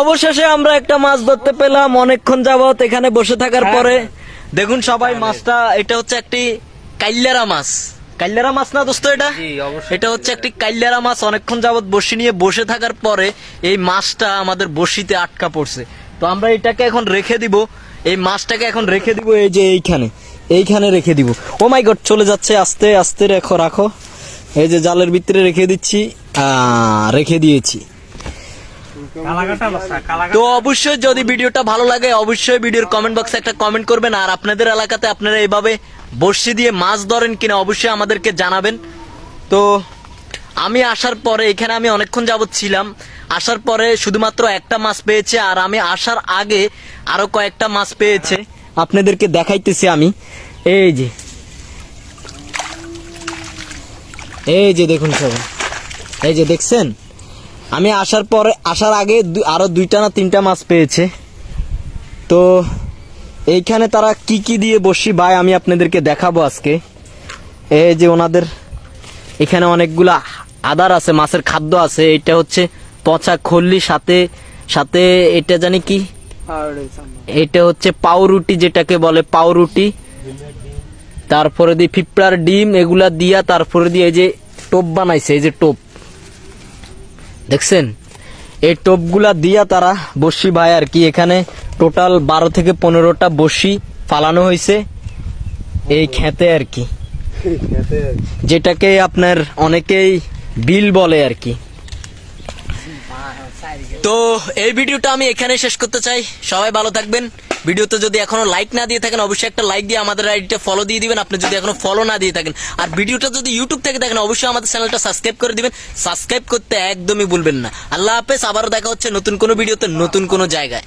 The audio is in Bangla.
অবশেষে আমরা একটা মাছ ধরতে পেলাম অনেকক্ষণ যাবত এখানে বসে থাকার পরে। দেখুন সবাই মাছটা এটা হচ্ছে একটি কাইল্লারা মাছ। কাইল্লারা মাছ না দোস্ত এটা? এটা হচ্ছে একটি কাইল্লারা মাছ অনেকক্ষণ যাবত বসি নিয়ে বসে থাকার পরে এই মাছটা আমাদের বসিতে আটকা পড়ছে। তো আমরা এটাকে এখন রেখে দিব এই মাছটাকে এখন রেখে দিব এই যে এইখানে এইখানে রেখে দিব। ও মাই গড চলে যাচ্ছে আস্তে আস্তে রেখো রাখো। এই যে জালের ভিতরে রেখে দিচ্ছি আহ, রেখে দিয়েছি। তো অবশ্যই যদি ভিডিওটা ভালো লাগে, অবশ্যই ভিডিওর কমেন্ট বক্সে একটা কমেন্ট করবেন, আর আপনাদের এলাকাতে আপনারা এইভাবে বর্ষি দিয়ে মাছ ধরেন কিনা অবশ্যই আমাদেরকে জানাবেন। তো আমি আসার পরে, এখানে আমি অনেকক্ষণ যাবত ছিলাম, আসার পরে শুধুমাত্র একটা মাছ পেয়েছে, আর আমি আসার আগে আরও কয়েকটা মাছ পেয়েছে। আপনাদেরকে দেখাইতেছি আমি। এই যে। এই যে দেখুন সবাই। এই যে দেখছেন? আমি আসার পরে, আসার আগে দু- আরও দুইটা না তিনটা মাছ পেয়েছে। তো এইখানে তারা কি কি দিয়ে বসি ভাই, আমি আপনাদেরকে দেখাবো আজকে। এই যে ওনাদের এখানে অনেকগুলা আদার আছে, মাছের খাদ্য আছে। এটা হচ্ছে পচা খল্লি, সাথে সাথে এটা জানি কি? এটা হচ্ছে পাউরুটি যেটাকে বলে, পাউরুটি। তারপরে দিয়ে পিঁপড়ার ডিম, এগুলা দিয়া তারপরে দিয়ে এই যে টোপ বানাইছে, এই যে টোপ। দেখছেন? এই টোপগুলা দিয়া তারা বসি ভাই, আর কি এখানে টোটাল বারো থেকে পনেরোটা বসি ফালানো হয়েছে এই খেতে আর কি। যেটাকে আপনার অনেকেই বিল বলে আর কি। তো এই ভিডিওটা আমি এখানে শেষ করতে চাই। সবাই ভালো থাকবেন। ভিডিওতে যদি এখনও লাইক না দিয়ে থাকেন, অবশ্যই একটা লাইক দিয়ে আমাদের আইডিটা ফলো দিয়ে দিবেন। আপনি যদি এখনও ফলো না দিয়ে থাকেন, আর ভিডিওটা যদি ইউটিউব থেকে দেখেন, অবশ্যই আমাদের চ্যানেলটা সাবস্ক্রাইব করে দিবেন। সাবস্ক্রাইব করতে একদমই ভুলবেন না। আল্লাহ হাফেজ, আবারও দেখা হচ্ছে নতুন কোনো ভিডিওতে, নতুন কোনো জায়গায়।